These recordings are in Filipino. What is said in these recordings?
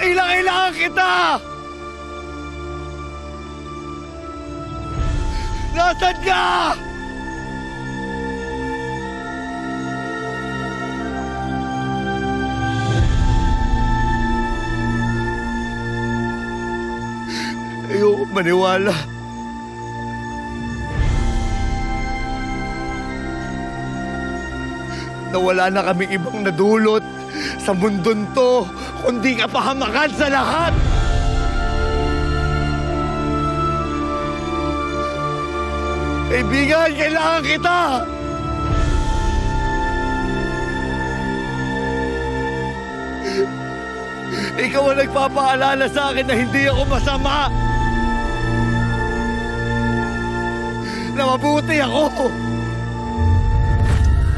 Kailangan kita! Nasaan ka? Ayoko maniwala. Na wala na kaming ibang nadulot sa mundon to, kundi kapahamakan sa lahat. Kaibigan, kailangan kita! Ikaw ang nagpapaalala sa akin na hindi ako masama. Na mabuti ako.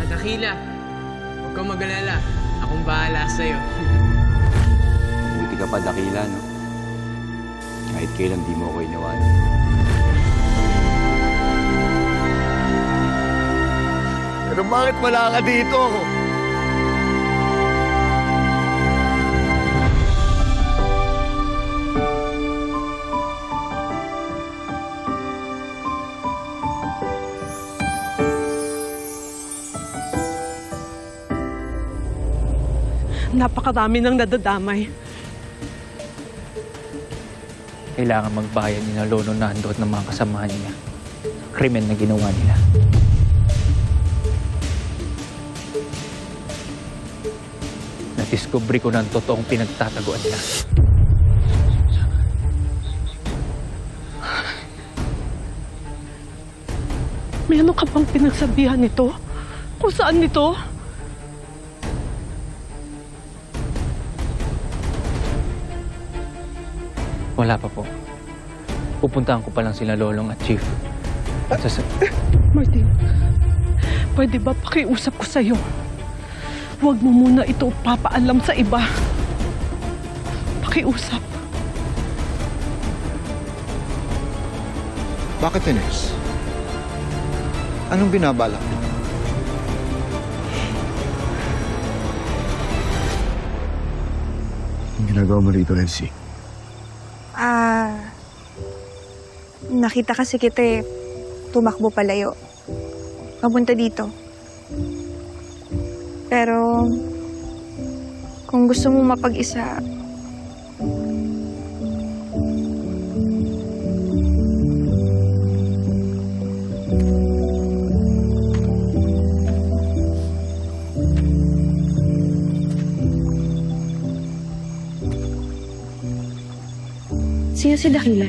Ah, Dakila, huwag kang mag-alala. Akong bahala sa'yo. Buti ka pa, Dakila, no? Kahit kailan di mo ako iniwan. Pero bakit wala ka dito? Napakarami ng nadadamay. Kailangan magbayad ni na Lolo Nando at ng mga kasamahan niya. Krimen na ginawa nila. Nadiskubre ko ang totoong pinagtataguan nila. Meron ka bang pinagsabihan nito? Kung saan nito? Wala pa po. Pupuntahan ko pa lang sila Lolong at Chief. At sa... Martin, pwede ba pakiusap ko sa'yo? Huwag mo muna ito papaalam sa iba. Pakiusap. Bakit, Ines? Anong binabalak mo? Ang ginagawa mo rito, Elsie? Ah, nakita kasi kita eh, tumakbo palayo. Papunta dito. Pero, kung gusto mo mapag-isa, sino si Dakila?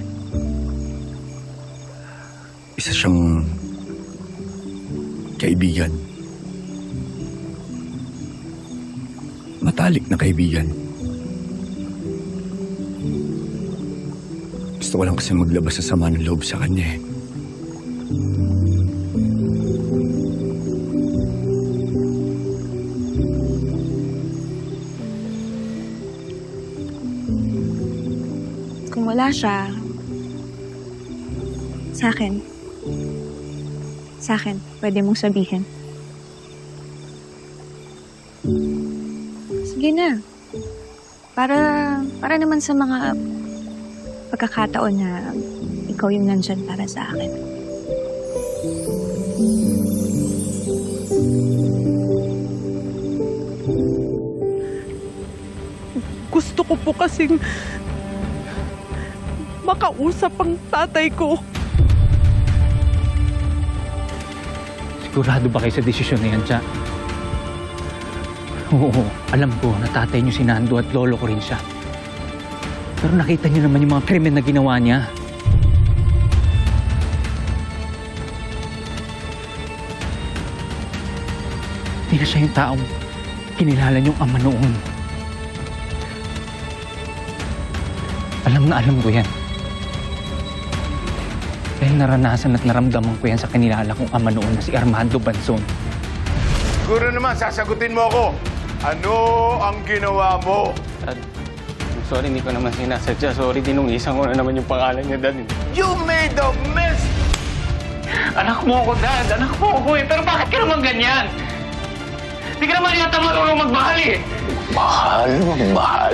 Isa siyang kaibigan. Matalik na kaibigan. Gusto ko lang kasi maglabas sa sama ng loob sa kanya eh. Kung wala siya, sa akin. Sa akin, pwede mong sabihin. Sige na. Para, para naman sa mga pagkakataon na ikaw yung nandyan para sa akin. Gusto ko po kasing makausap ang tatay ko. Sigurado ba kayo sa desisyon na yan, Cha? Oo, alam ko na tatay niyo si Nando at lolo ko rin siya. Pero nakita niyo naman yung mga krimen na ginawa niya. Hindi na siya yung taong kinilala niyong ama noon. Alam na alam ko yan. Dahil naranasan at naramdaman ko yan sa kinilala kong ama noon na si Armando Banson. Siguro naman, sasagutin mo ako. Ano ang ginawa mo? Dad, I'm sorry, hindi ko naman sinasadya. Sorry, dinungisan ko na naman yung pangalan niya, Dad. You made a mess! Anak mo ako, Dad. Anak mo ako eh. Pero bakit ka naman ganyan? Hindi ka naman yata marunong magmahal eh. Mahal? Mahal?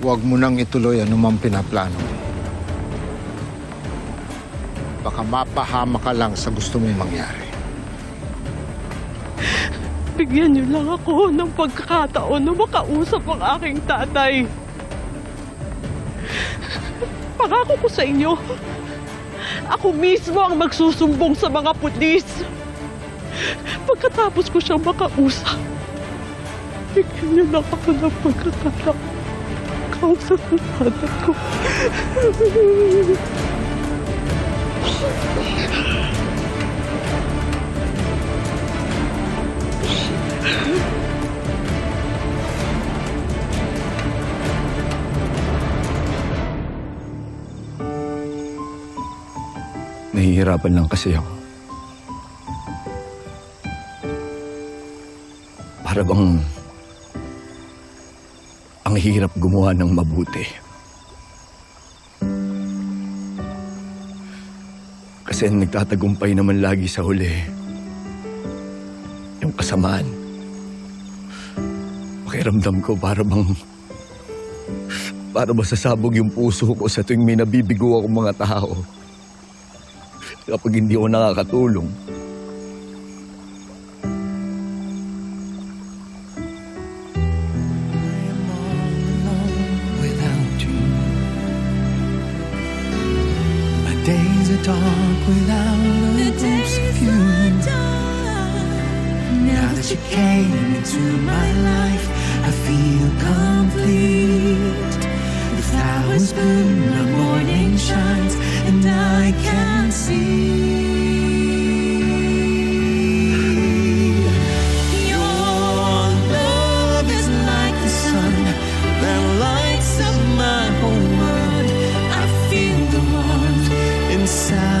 huwag mo nang ituloy anumang pinaplano mo. Baka mapahama ka lang sa gusto mong mangyari. Bigyan niyo lang ako ng pagkakataon na makausap ang aking tatay. Pangako ko sa inyo, ako mismo ang magsusumbong sa mga pulis. Pagkatapos ko siyang makausap, bigyan niyo lang ako ng pagkakataon. Ang ko. Nahihirapan lang kasi ako. Para bang ang hirap gumawa ng mabuti. Kasi nagtatagumpay naman lagi sa huli. Yung kasamaan. Pakiramdam ko para bang para ba sasabog yung puso ko sa tuwing may nabibigo akong mga tao kapag hindi ako nakakatulong. Dark without a glimpse of you. Now that you came into my life, I feel complete. The flowers bloom, the morning shines, and I can see. inside.